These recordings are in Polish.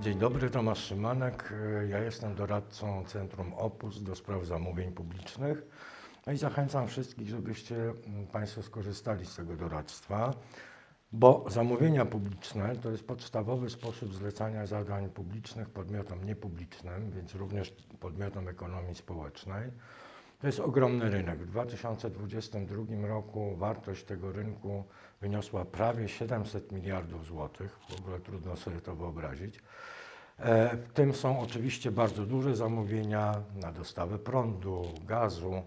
Dzień dobry, Tomasz Szymanek. Ja jestem doradcą Centrum Opus do spraw zamówień publicznych. No i zachęcam wszystkich, żebyście mm, Państwo skorzystali z tego doradztwa, bo zamówienia publiczne to jest podstawowy sposób zlecania zadań publicznych podmiotom niepublicznym, więc również podmiotom ekonomii społecznej. To jest ogromny rynek. W 2022 roku wartość tego rynku wyniosła prawie 700 miliardów złotych. W ogóle trudno sobie to wyobrazić. E, W tym są oczywiście bardzo duże zamówienia na dostawę prądu, gazu,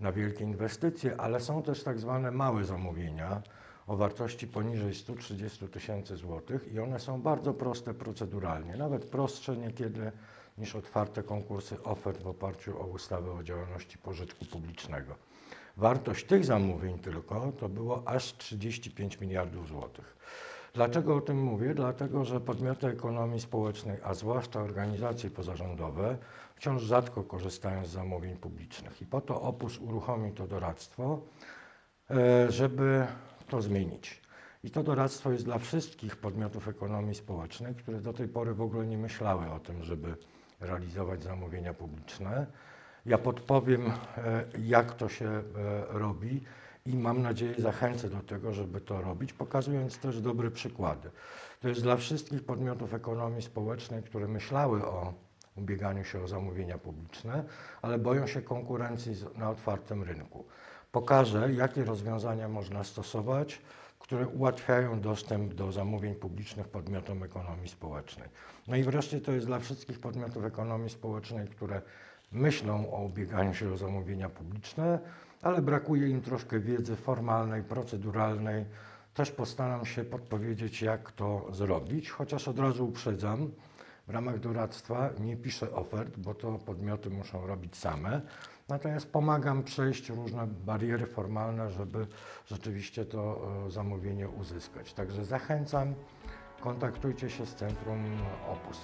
na wielkie inwestycje, ale są też tak zwane małe zamówienia o wartości poniżej 130 tysięcy złotych i one są bardzo proste proceduralnie, nawet prostsze niekiedy niż otwarte konkursy ofert w oparciu o ustawę o działalności pożytku publicznego. Wartość tych zamówień tylko to było aż 35 miliardów złotych. Dlaczego o tym mówię? Dlatego, że podmioty ekonomii społecznej, a zwłaszcza organizacje pozarządowe, wciąż rzadko korzystają z zamówień publicznych. I po to Opus uruchomi to doradztwo, e, żeby to zmienić. I to doradztwo jest dla wszystkich podmiotów ekonomii społecznej, które do tej pory w ogóle nie myślały o tym, żeby realizować zamówienia publiczne. Ja podpowiem, e, jak to się e, robi i mam nadzieję zachęcę do tego, żeby to robić, pokazując też dobre przykłady. To jest dla wszystkich podmiotów ekonomii społecznej, które myślały o ubieganiu się o zamówienia publiczne, ale boją się konkurencji na otwartym rynku. Pokażę, jakie rozwiązania można stosować, które ułatwiają dostęp do zamówień publicznych podmiotom ekonomii społecznej. No i wreszcie to jest dla wszystkich podmiotów ekonomii społecznej, które myślą o ubieganiu się o zamówienia publiczne, ale brakuje im troszkę wiedzy formalnej, proceduralnej. Też postaram się podpowiedzieć, jak to zrobić, chociaż od razu uprzedzam, w ramach doradztwa nie piszę ofert, bo to podmioty muszą robić same. Natomiast pomagam przejść różne bariery formalne, żeby rzeczywiście to e, zamówienie uzyskać. Także zachęcam, kontaktujcie się z Centrum Opus.